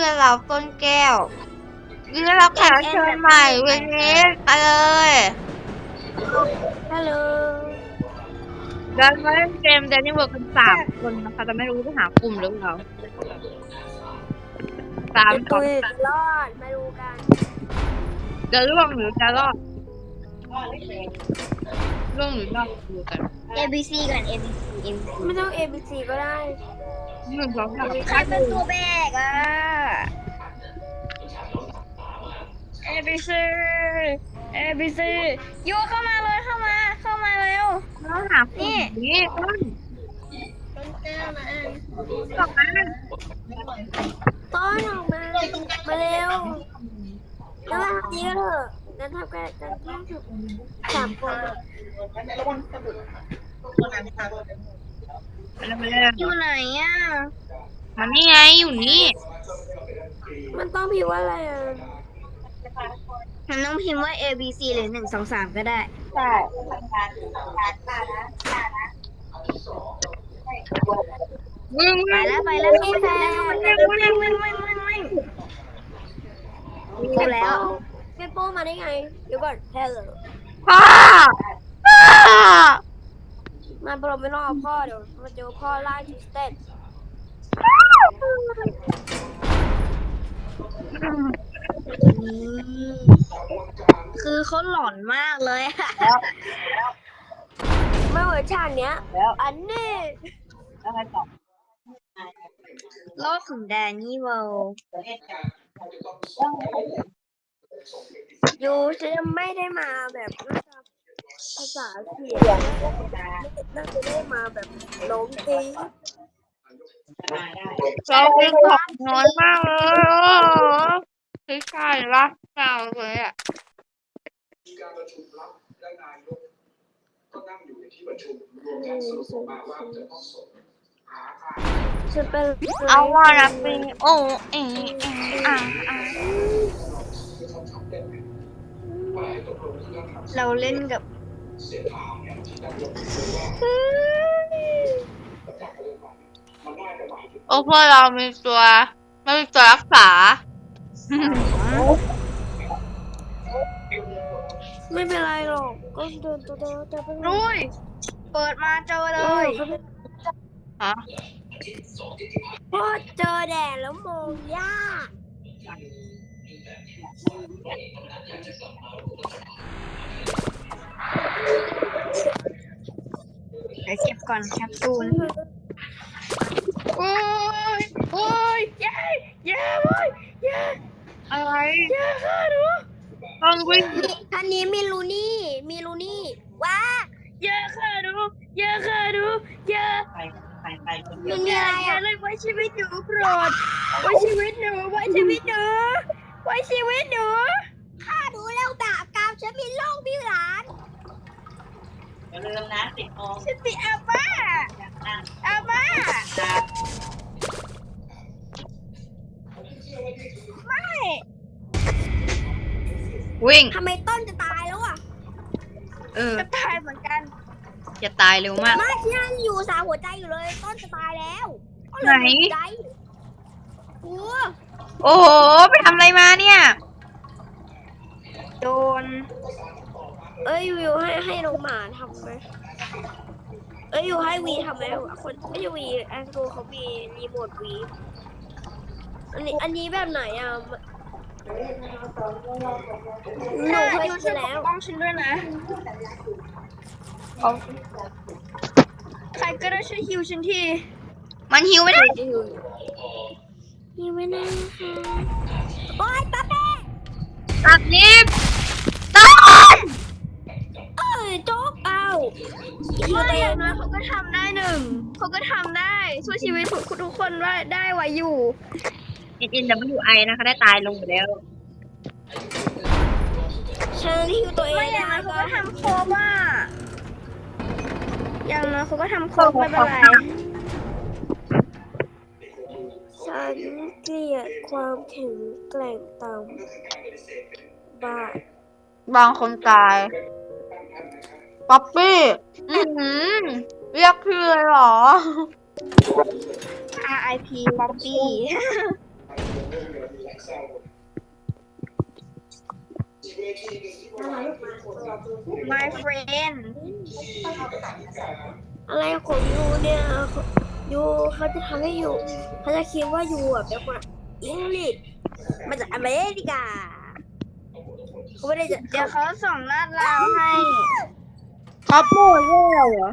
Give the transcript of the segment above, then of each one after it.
พื่อนเราต้นแก้วนี่เราแขกรับเชิญใหม่เวันนี้ไปเลยฮัลโหลเรามาเล่นเกมเดนนี่เวิร์กันสามคนนะคะแต่ไม่รู้จะหากลุ่มหรือเปล่าสามจะสอตุงยรอดมาดูกันจะร่วงหรือจะรอดร่วงหรือรอดดูกัน A B C ก่อน A B C A B C ไม่ต้อง A B C ก็ได้ หนึ่งสองสามใครเป็นตัวแบกอะ A B C A B C โยเข้ามาเลยเข้ามา เข้ามาเร็วเราหากลุ่นี้ต้นต้นแก้วนะสองอันต้นออกมามาเร็วแล้วทำนี้ก็เถอะงั้นทำกันกันแค่สิบสามคนอะ ไปเลยไปเลยอยู่ไหนอะ มันนี่ไงอยู่นี่มันต้องพิมพ์ว่าอะไรอะฉันต้องพิมพ์ว่า A B C หรือหนึ่งสองสามก็ได้วิ่งไปวิ่งแล้วไปแล้ววิ่งไปแล้ววิ่งวิ่งวิ่งวิ่งวิ่งวิ่งดูแล้วเปโป้มาได้ไงเดี๋ยวก่อนฮัลโหล พ่อพ่อมาโปรไม่รอพ่อเดี๋ยวมาเจอพ่อไล่ทิสเต็ดคือเขาหลอนมากเลยอะเมื่อวันชาติเนี้ยอันนี้อะไรต่อโลกของแดนนี่เวลยูจะไม่ได้มาแบบ ภาษาเสียงน่าจะได้มาแบบล้มตีเราเป็นของน้อยมากเลยคือใช่รักเก่าเลยอะมีการประชุมลับและนายกก็นั่งอยู่ในที่ประชุมรวมกันสรุปออกมาว่าจะต้องส่งหาทางฉันเป็นเอาว่ารักเป็นโอ้เอเออะอะที่เขาทำเป็นว่าให้ตกลงเรื่องทำเราเล่นกับ เสียทางเนี่ยที่นายกพูดว่าประจักษ์เรื่องมันมันน่าจะหมายถึงโอ้พวกเรามีตัวไม่มีตัวรักษา ไม่เป็นไรหรอก ก็เดินตัวเดินจะเป็นรุยเปิดมาเจอเลยฮะพอเจอแดดแล้วมองยาก เดี๋ยวเก็บก่อนแคปซูลโอ้ยโอ้ยเย้เย้เว้ยเย้อะไรเย้ค่ะหนูต้องวิ่งท่านนี้มีลูนี่มีลูนี่ว้าเย้ค่ะหนูเย้ค่ะหนูเย้มันมีอะไรเย้อะเลยไว้ชีวิตหนูโปรดไว้ชีวิตหนูไว้ชีวิตหนูไว้ชีวิตหนูข้าดูแล้วบาปกรรมฉันมีโรคพิหลาน ฉันติดอาบ้าอาบ้าไม่วิ่ง ทำไมต้นจะตายแล้วอะ เออ จะตายเหมือนกันจะตายเร็วมากไม่ที่นั่นอยู่สาวหัวใจอยู่เลย ต้นจะตายแล้วก็เลยไหน หัวใจโอ้โอ้โห ไปทำอะไรมาเนี่ย โดน เอ้ยวิวให้ให้น้องหมาทำไหมเอ้ยอยู่ให้วีทำไหมคนไม่ใช่วีแอนโกเขามีรีโมทวีอันนี้อันนี้แบบไหนอะหนูถ้าเคยยูกิช่วนยปแล้วกป้องฉันด้วยนะ ใครก็ได้ช่วยฮิวฉันที มันหิวไม่ได้ยังไม่ได้ค่ะโอ๊ยป้าเป้ตัดนิบต้น เอ้ยโจ๊ กเอาไม่อย่างน้อยเขาก็ทำได้หนึ่งเขาก็ทำได้ช่วยชีวิตทุกคนว่าได้ไว้อยู่เอ็นเอ็นดับยูไอนะคะได้ตายลงไปแล้วฉันฮิวตัวเอไม่งอย่างน้ได้อยเขาก็ก็ทำโครบอะอย่างน้อยเขาก็ทำโครบไม่เป็นไรฉันเกลียดความแข็งแกร่งต่ำบ้าบางคนตาย ป๊อปปี้เรียกชื่อเลยเหรอ RIP ป๊อปปี้ My friend อะไรของยูเนี่ยยูเขาจะทำให้ยูเขาจะคิดว่ายูแบบเป็นคนอังกฤษมาจากอเมริกาเขาไม่ได้จะเดี๋ยวเขาส่งหน้าเราให้ ครับโม่แล้วเหรอ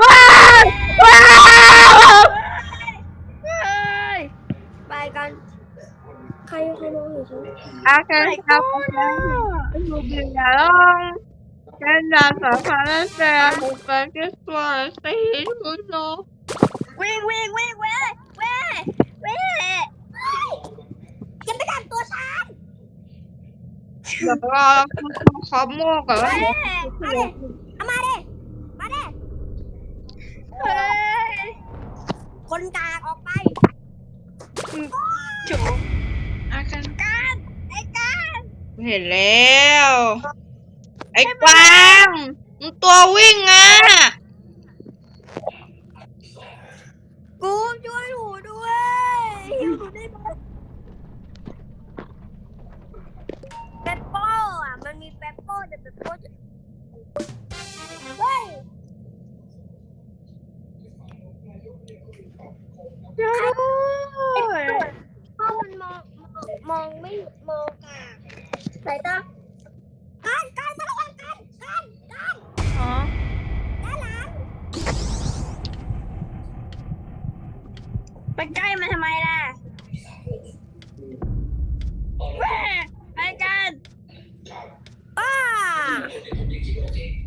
ว้าวว้าวเฮ้ยไปกัน ใครใครมองเห็นฉันอาการครับอยู่บินลองแค่ดาสาขาแต่บุปผาตัวสีทุนโนวิ่งวิ่งวิ่งเว้ยเว้ยเว้ยจะไม่ดันตัวฉัน เดี๋ยวรอครับโมก่อนว่าเว้ยเอาดิเอามาดิมาดิเฮ้ยคนกลางออกไปจุ๊บอาการการไอ้การเห็นแล้ว ไอ้กวางมึงตัววิ่งอะกูช่วยหนูด้วยหิวหนูได้ไหมเปปโป้อะมันมีเปป โป้แต่เปปโป้จะเฮ้ยช่วยด้วยพ่อมันมองมองมองไม่มองกาสายตาการการมาระวังการการการอ๋อด้านหลังไปใกล้มันทำไมล่ะเว้ยไอ้การ ป้า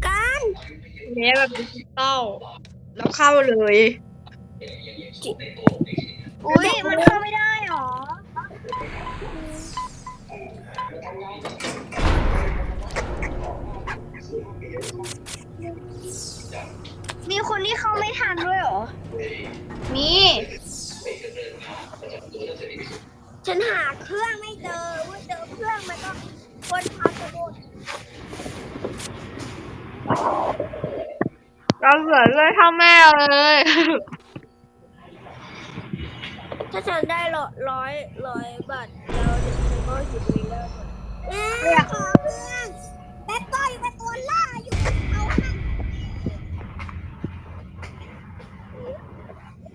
การเนี่ยแบบดิจิตอลแล้วเข้าเลย อุ้ยมันเข้าไม่ได้หรอ มีคนที่เข้าไม่ทันด้วยเหรอ มี ฉันหาเครื่องไม่เจอว่าเจอเครื่องมันก็ คนพาสมุดเราเหลือเลยเท่าแม่เลยถ้าฉันได้ร้อยร้อยร้อยบาทแล้วเดี๋ยวฉันก็หยุดวีแล้วเอ๊ะขอเครื่องแบทบอยอยู่เป็นตัวล่าอยู่เอาหัน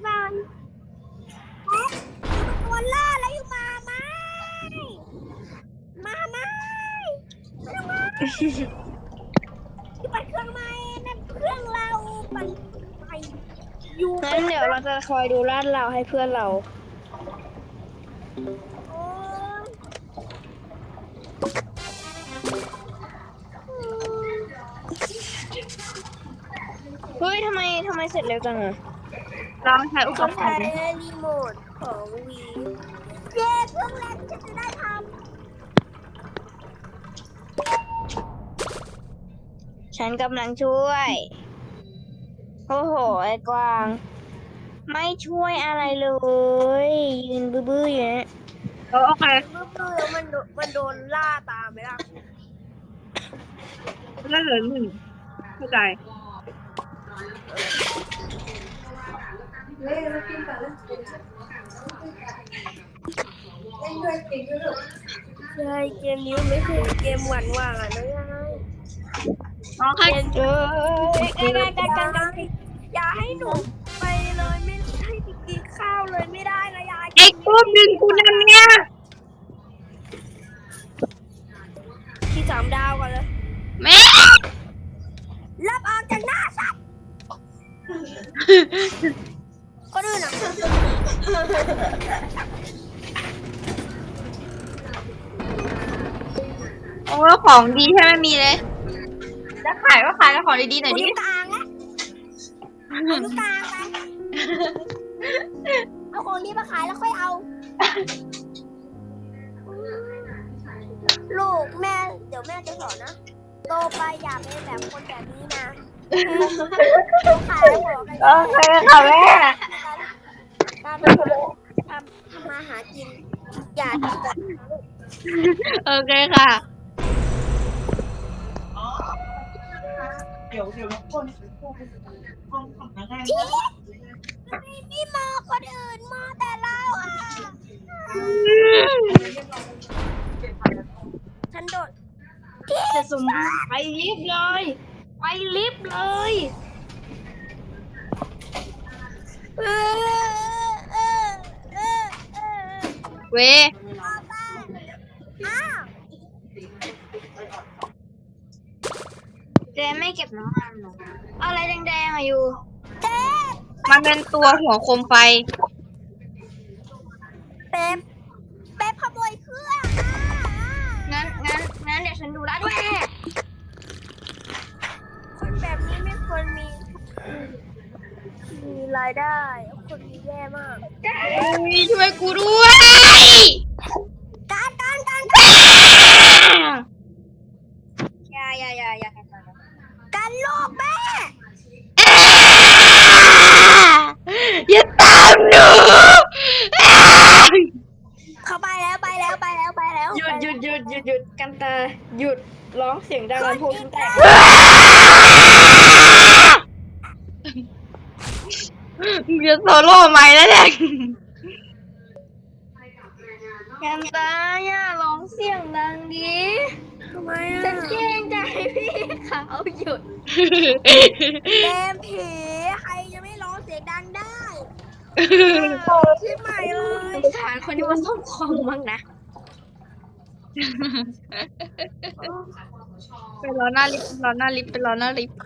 บานแบทอยู่เป็นตัวล่าแล้วอยู่มาไหมมาไหมมาไหมอยู่ ปัดเครื่องไหมนั่นเครื่องเราปัดไปอยู่งั้นเดี๋ยวเราจะคอยดูลาดเราให้เพื่อนเรา โอ๊ยเฮ้ยทำไมทำไมเสร็จเร็วจังอะลองใช้อุปเขากใช้รณ์รีโมทของวีเย้เครื่องแรกที่ฉันจะได้ท ฉันกำลังช่วย โอ้โห ไอ้กวาง ไม่ช่วยอะไรเลย ยืนบื้อๆอยู่เนี่ยเออโอเคำเมื่อเมื่อมันโดนมันโดนล่าตามไหมล่ะแล้วเหลือหนึ่งเข้าใจใช่เกมนี้มันไม่ใช่เกมหวานหวานนะยาย น้องให้เอ้แม่กันกันอย่าให้หนูไปเลยไม่ให้กินข้าวเลยไม่ได้นะยายไอ้กุ้มดึงกูนั่นเนี่ยที่สามดาวก่อนเลยแม่รับออกจากหน้าฉันคนอื่นอะโอ้ของดีใช่ไหมมีเลย จะขายก็ขายแล้วของดีๆหน่อยคุณดิอยู่กลางแล้วคุณอยู่กลางไปเอาของนี้มาขายแล้วค่อยเอา ลูกแม่ เดี๋ยวแม่จะสอนนะ โตไปอย่าเป็นแบบคนแบบนี้นะขายของกันโอเคค่ะแม่การทำทำทำมาหากินอย่าทำแบบ โอเคค่ะ ที่ไม่มอคนอื่นมอแต่เราอะ ฉันโดดสมไปลิฟต์เลย ไปลิฟต์เลยเออเออเออเออเวอ้าว เจไม่เก็บน้ำมันเหรออะไรแดงๆอะอยู่เจ๊มันเป็นตัวหัวโคมไฟ เป๊ปเป๊ปขโมยเครื่องอะงั้นงั้นงั้นเดี๋ยวฉันดูแลด้วยคนแบบนี้ไม่ควรมี มีรายได้ คนนี้แย่มากอุ๊ยช่วยกูด้วย การการการ อย่าอย่าอย่าอย่า การ ลูกแม่ อย่าตามหนูเขาไปแล้วไปแล้วไปแล้วไปแล้วหยุดหยุดหยุดหยุดหยุดกันตาหยุดร้องเสียงดังลำโพงฉันแตกมึงจะโซโล่ไหมแล้วเนี่ยกันตาอย่าร้องเสียงดังดิ ทำไมฉัอะนเกรงใจพี่เขาหยุดเกมผีใครจะไม่ร้องเสียงดังได้ชิบใหม่เลยสารคนที่มาส่งของบ้างนะไปรอหน้าลิฟต์ไปรอหน้าลิฟต์ไปรอหน้าลิฟต์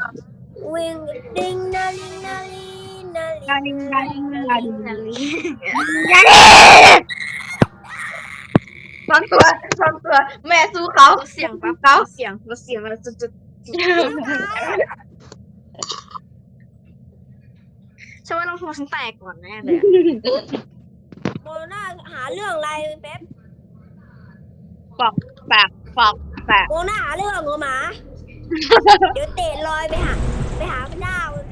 วิ่งดิ้งนาลิงนาลีนาลีนาลิงนาลิงนาลิงนาลี ซ่อนตัวซ่อนตัว แม่สู้เขาลดเสียงปั๊บเขาลดเสียงลดเสียงอะไรจุดจุดฉันว่าลำโพงฉันแตกก่อนแน่เลยอะโมโนาหาเรื่องอะไรเป๊ปปอกแปกปอกแปกโมโนาหาเรื่องเหรอหมา เดี๋ยวเตะลอยไปหาไปหาพระเจ้าเลย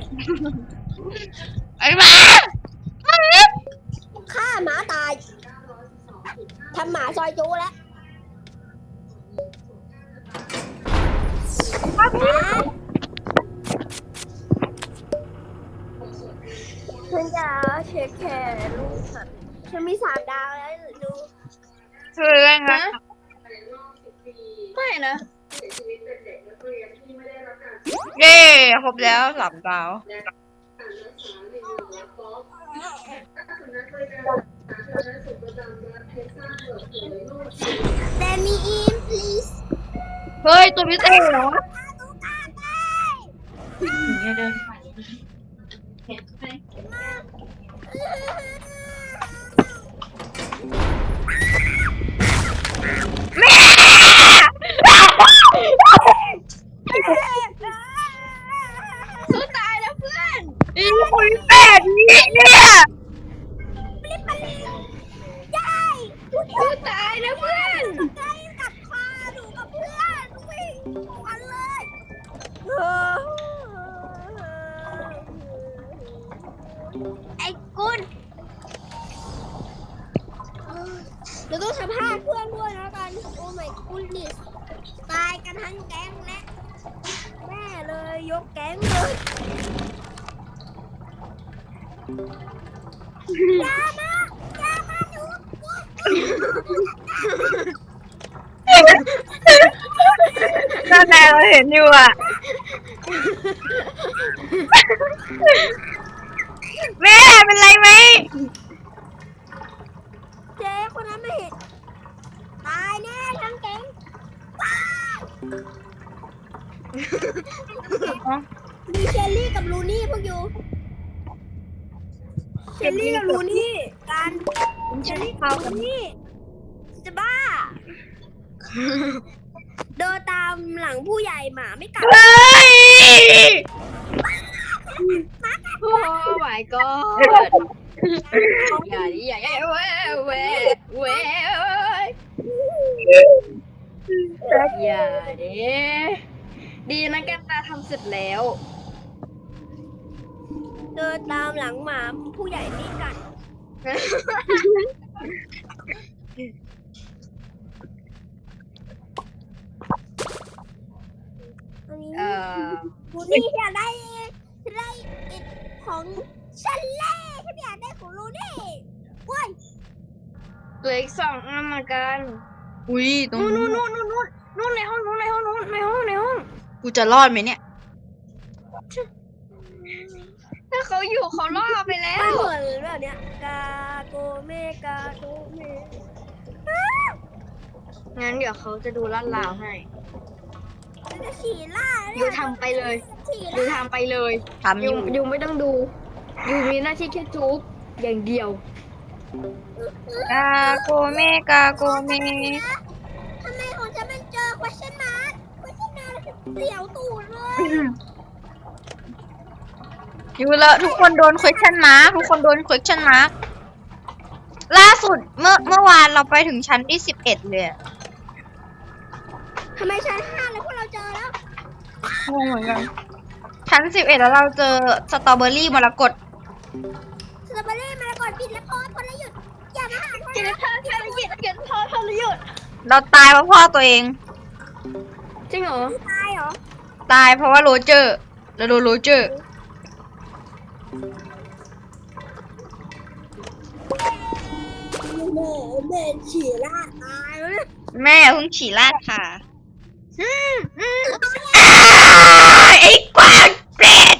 ไอ้หมาฆ่าหมาตาย ทำหมาซอยจูแล้วหมาฉันจะเช็คแคร์ลูกฉันฉันมีสามดาวแล้วดูคืออะไรนะไม่นะเย้ครบแล้วสามดาว แดนนี่อิน please เฮ้ย ตัวพิเศษเหรอสู้ นั่นแหละเราเห็นอยู่อะแม่เป็นไรไหมเจ๊คนนั้นไม่เห็น ตายแน่ทั้งแก๊งมีเชลลี่กับลูนี่พวกอยู่ เชลลี่กับลูนี่กันเชลลี่กับลูนี่จะบ้า เดินตามหลังผู้ใหญ่หมาไม่กัดเฮ้ยโอ้ my god อย่าดิอย่าอย่าเว้ยเว้ยเว้ยอย่าดิดีนะแกตาทำเสร็จแล้ว เดินตามหลังหมาผู้ใหญ่ไม่กัด อันนี้ เอ่อลูนี่อยากได้ฉันได้อิดของฉันเล่ฉันอยากได้ของลูนี่ว้ายเหลืออีกสองอันเหมือนกันอุ้ยตรงนู่นนู่นนู่นนู่นนู่นในห้องนู่นในห้องนู่นในห้องในห้องกูจะรอดไหมเนี่ย ถ้าเขาอยู่เขาล่อไปแล้ไม่วเหมือนแบบเนี้ยกาโกเมกาโกเมงั้นเดี๋ยวเขาจะดูลาดราวให้มัน จะฉี่ล่ายูทำไปเลยฉี่ยูล่าทำไปเลยทำอยูยู่ยูไม่ต้องดูยูมีหน้าที่แค่จุบอย่างเดียว กาโกเมกาโกเมทำไมของฉันมันเจอ question mark question mark เสียวตูดเลยอยู่แล้วทุกคนโดน question mark ทุกคนโดน question mark ล่าสุดเมื่อเมื่อวานเราไปถึงชั้นที่สิบเอ็ดเลยอะ ทำไมชั้นห้าแล้วพวกเราเจอแล้ว งงเหมือนกันชั้นสิบเอ็ดแล้วเราเจอสตรอเบอรี่มรกตสตรอเบอรี่มรกตปิดแล้วพอพลหยุดอย่ามาหาคนเกลียดท่าทรยศเกลียดท่าทรยศเราตายเพราะพ่อตัวเอง จริงเหรอตายเหรอตายเพราะว่าโรเจอร์เราโดนโรเจอร์แม่แม่ฉี่ล่าตายแล้วเนี่ยแม่เพิ่งฉี่ราดค่ะอ้าว ไอ้กวางเป็ด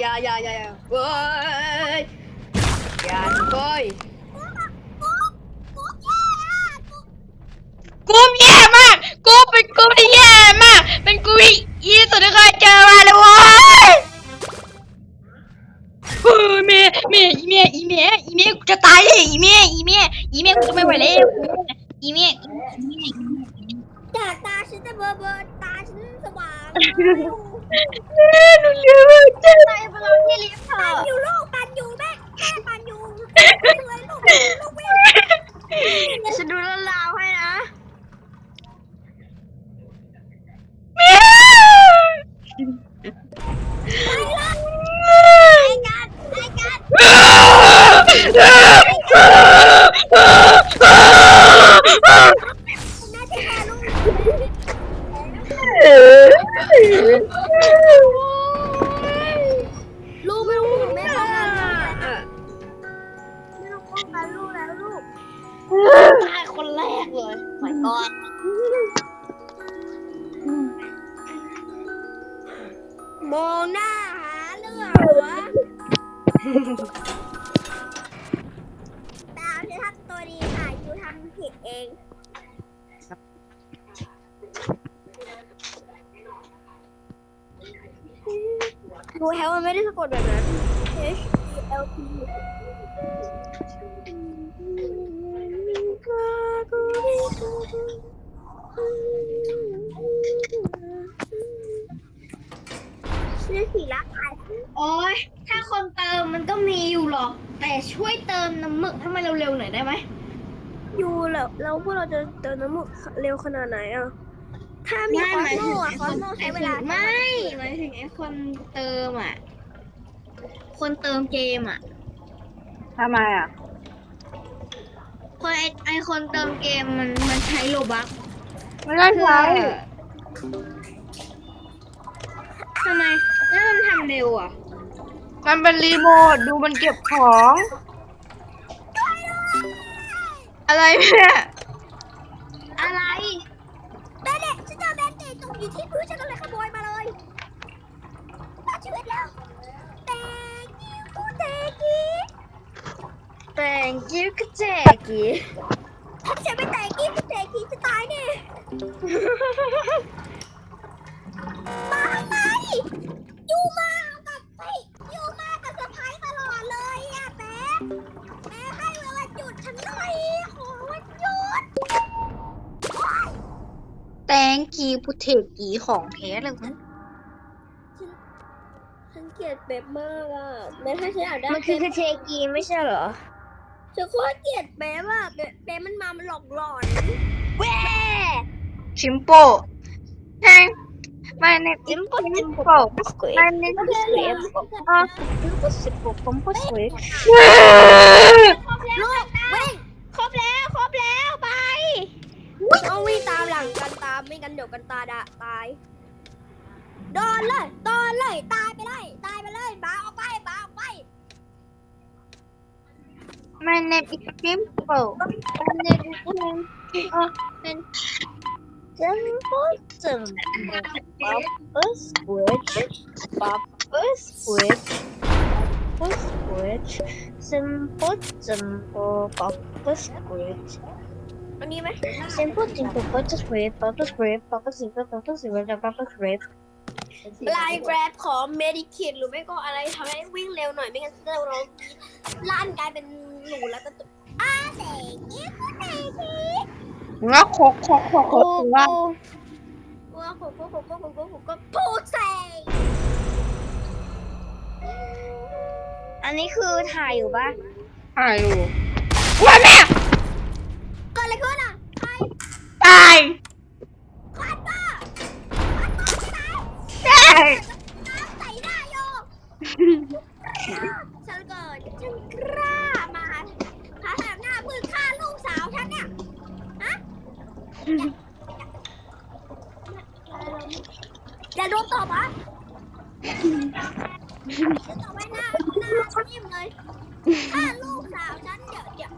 อย่าอย่าอย่าอย่าเว้ยอย่าเว้ยกูแย่มาก กูเป็นกูที่แย่มาก เป็นกูที่อีสุดที่เคยเจอมาเลยเว้ยเฮ้ยเมย์เมย์อีเมย์อีเมย์อีเมย์กูจะตายเลยอีเมย์อีเมย์อีเมย์กูจะไม่ไหวแล้ว อีเมย์อีเมย์จาตาฉันจะเบลอเบลอตาฉันสว่างหนูเลือดจะไปไปรอที่ลิฟต์เถปัอะนอยู่ลูกปันอยู่แม่แม่ปันอยู่เลยลูกลูกวิ่งฉันดูลาดราวให้นะไปเลยไอ้กันไอ้กัน แชื่อสีละอายโอ้ยถ้าคนเติมมันก็มีอยู่หรอก แต่ช่วยเติมน้ำหมึกให้มันเร็วๆหน่อยได้ไหมยูแล้วแล้วพวกเราจะเติมน้ำหมึกเร็วขนาดไหนอะ ถ้ามีคอสโมอะคอสโมใช้เวลาไม่หมายถึงไอ้คนเติมอะ คนเติมเกมอะทำไมอะคนไอไอคนเติมเกมมันมันใช้โลบักไม่ได้เพื่อใช้ทำไมแล้วมัน ทำเร็วอะ มันเป็นรีโมทดูมันเก็บของ อะไรเนี่ยอะไรแบนเด็ฉันเจอแบนเด็ตกอยู่ที่พื้นฉันก็เลยขโมยมาเลยรอดชีวิตแล้วแต่กิ้วแต่กี้แต่งกิ้วกระแจกี้ ถ้าฉันไม่แต่กิ้วแต่กี้จะตายแน่มาทำไมยู มากับเฮ้ยยูมากับสะพ้ายตลอดเลยอะแป๊ะแป๊ะให้เวลาหยุดฉันหน่อยขอวันหยุด แตงกีพุเทกีของแท้เลยมั้งฉันเกลียดเป๊ปมากอะแม้ถ้าฉันอยากได้มันคืเป๊อปกระเทกีไม่ใช่เหรอฉันโคตรเกลียดเป๊ปอะเป๊ปเป๊ปมันมามันหลอกหลอนแว่ชิมโปแทง ไม่ในจิมปอจิมปโปอสวยไม่ในโอเคเลยอะก็สิบผมก็สวยลูกวิ่งครบแล้วครบแล้วไปต้องวิ่งตามหลังกันตามไม่งั้นเดี๋ยวกันตาดะตายโดนเลยโดนเลยตายไปเลยตายไปเลยบ้าออกไปบ้าออกไป My name is Dimple My name is Dimple Oh and Simple, simple. Papa switch. Papa switch. Papa switch. Simple, simple. Papa switch. อันนี้ไหม Simple, simple. Papa switch. Papa switch. Papa switch. Papa switch. Papa switch. ลายแกรบขอเมดิคิดหรือไม่ก็อะไรทำให้วิ่งเร็วหน่อยไม่งั้นเราเราล้านกลายเป็นหนูแล้วก็ตุ๊อ้าเด็กอีกเด็กอีก แล้วโคกโคกโคกโคกว่าว่าผมก็ผมก็ผมก็ผมก็พูดใส่อันนี้คือถ่ายอยู่ปะถ่ายอยู่ว่าแม่เกิดอะไรขึ้นอะใครตาย คาดป้า ใช่ น้ำใส่หน้าโยฉันเกิดฉันกล้ามาหาแถมหน้ามือฆ่าลูกสาวฉันเนี่ยฮะอย่าโดนตบอะจะตบไว้หน้าหน้านิ่มเลยฆ่าลูกสาวฉันเดี๋ยวเดี๋ยว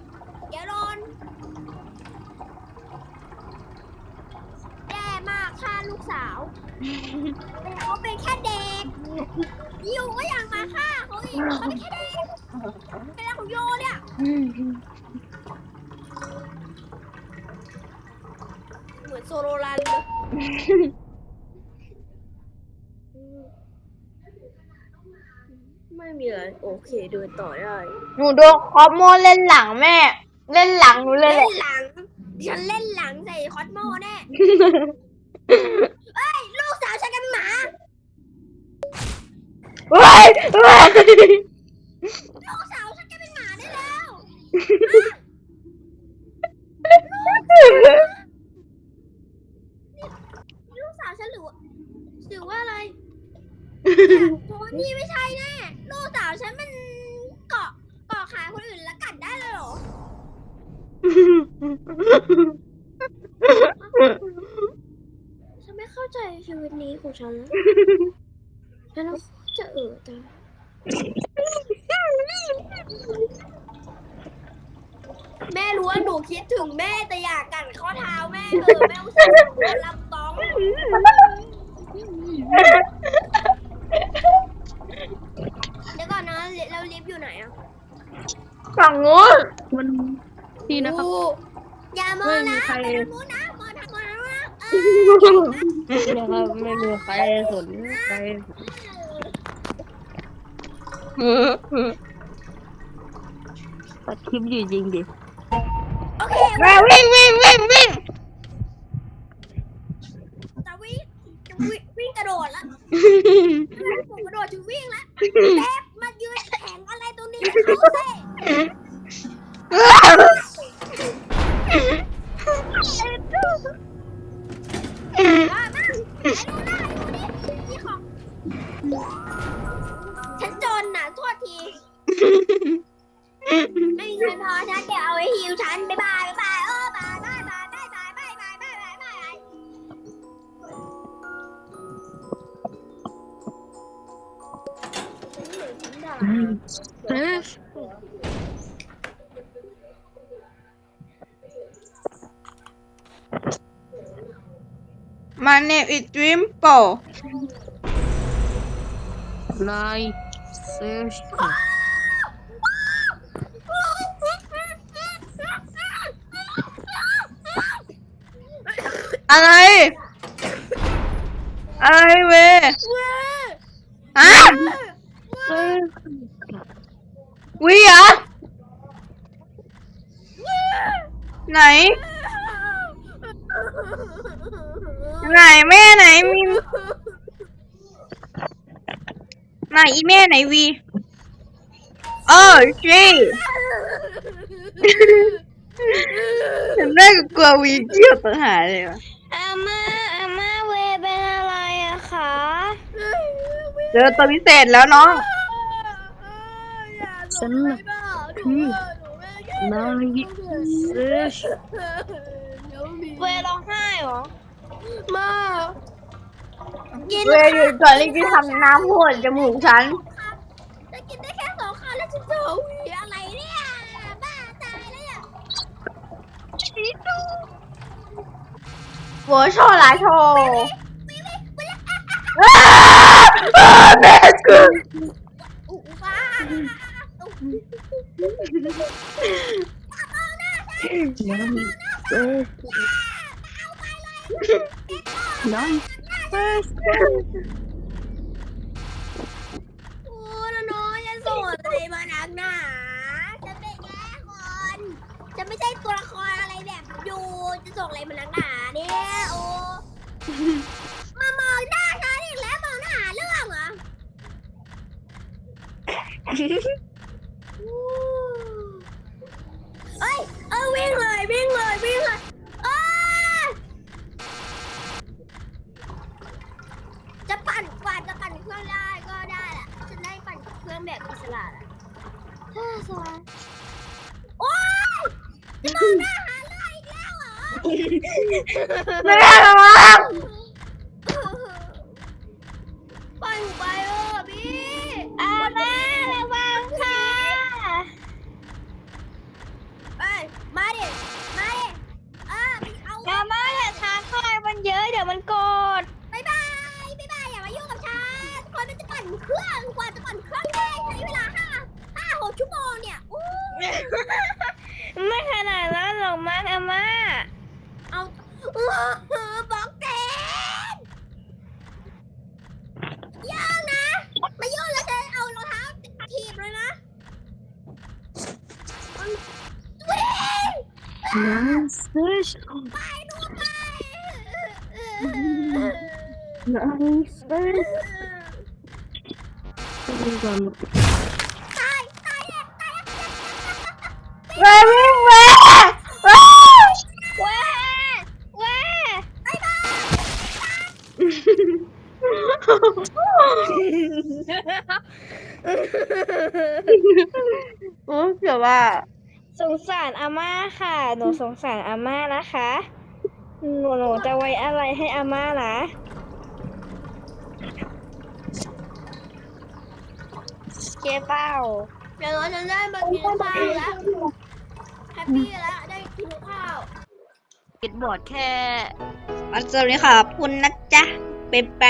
เดี๋ยวโดนแย่มากฆ่าลูกสาว แต่เขาเป็นแค่เด็กอยู่ก็ยังมาฆ่าเขาอีกเขาเป็นแค่เด็กเป็นอะไรของโยเนี่ย เหมือนโซโลรันเลย ไม่มีอะไรโอเคเดินต่อได้หนูโดนคอมโมเล่นหลังแม่ เล่นหลังหนูเลยแหเล่ละนหลังฉันเล่นหลังใส่คอสโมแน่เอ้ยลูกสาวฉันกันหมาเฮ้ยเฮ้ยลูกสาวฉันจะเป็นหมาได้แล้วลูกสาวฉันหรือว่าหรือว่าอะไร โทนี่ไม่ใช่แน่ลูกสาวฉันมันเกาะเกาะขาคนอื่นแล้วกัดได้เลยเหรอฉันไม่เข้าใจชีวิตนี้ของฉันแล้วฉันจะเออจังแม่รู้ว่าหนูคิดถึงแม่แต่อยากกัดข้อเท้าแม่เออแม่อุตส่าห์โดนลำต้องเดี๋ยวก่อนนะแล้วลิฟต์อยู่ไหนอะ ฝั่ งนู้นมันนี่นะครับอู้อย่ามองนะไม่มีใคร ไปทางนู้นนะมองทางนู้นนะเออนะครับไม่มีใครสนใจตัดคลิปอยู่จริงดิ โอเค แม่วิ่งวิ่งวิ่งวิ่ง จะวิ่งจะวิ่งวิ่งกระโดดแล้วผมกระโดดจะวิ่งแล้วแป๊บมายืนแข็งอะไรตรงนี้เขาเซ่ มามาไอ้ดูหน้าดูนี่นี่ของ ฉันจนน่ะโทษที ไม่มีเงินพอฉันเดี๋ยวเอาไว้ฮิวฉันบ๊ายบายบ๊ายบายเออบายบายบายบายบายบายบายบายบายบายบายฉันเหมือฉันด่า เออ My name is Dreambo. Nice. Alai. Alai weh. Hah? We are. Naik. ไรอะไรเวว้าฮะเอ๊ะวีเหรอไหนไหนแม่ไหนมีไหนอีแม่ไหนวีเออจีฉันได้กลัววีเกี่ยวต่างหากเลยวะอาม่าอาม่าเวเป็นอะไรอะคะเจอตัวพิเศษแล้วน้องฉันน่ะคือนายเซชเวร้องไห้เหรอ มา กินเวลาอยู่ก่อนลี่จะทำน้ำหดจมูกฉัน จะกินได้แค่สองคำแล้วฉันจะเอาหวีอะไรเนี่ย บ้าตายแล้วเนี่ยสีดูหัวชอหชว์ไล่ะอะแม่กูายอย่าเอาไปเลย ฟิร์สโอ้น้อยจะส่งอะไรมาหนักหนาจะเป็นแย่คนจะไม่ใช่ตัวละครอะไรแบบอยู่จะส่งอะไรมาหนักหนาเนี่ยโอ้มามองหน้าฉันอีกแล้วมองหน้าหาเรื่องเหรอเอ้ยเออวิ่งเลยวิ่งเลยวิ่งเลยเอ้ยจะปั่นกว่าจะปั่นเครื่องได้ก็ได้แหละฉันได้ปั่นเค รื่องแบบอิสระแหละฮ่าสบายโอ๊ยจะมองหน้าหาเรื่องอีกแล้วเหรอ แม่ระวัง ปล่อยหนูไปเออพี่ อาม่าระวังค่ะ เอ้ยมาดิ มาดิเออเอา อาม่าอย่าท้าทายมันเยอะเดี๋ยวมันโกรธ บายบายบายบายอย่ามายุ่งกับฉันคนมันจะปั่นเครื่องกว่าจะปั่นเครื่องได้ใช้เวลาห้าห้าหกชั่วโมงเนี่ยอู้ ไม่ขนาดนั้นหรอกมั้งอาม่าเอาเออบล็อกเตนย่างนะมายุ่งแล้วจะเอารองเท้าถีบเลยนะวิ่งน้ำซึชไปนู่นไปน้ำซึ แล้วแม่วิ่งแม่ว้าวว้าว้าบายบายโอ้เกือบว่า สงสารอาม่าค่ะ หนูสงสารอาม่านะคะ หนูหนูจะไว้อะไรให้อาม่านะเก็บเป้า เดี๋ยวเราจะได้มากินข้าวแล้วแฮ ปี้แล้ว ได้กินข้าวปิดบอร์ดแค่ วันสวัสดีค่ะขอบคุณนะจ๊ะ เป็นไป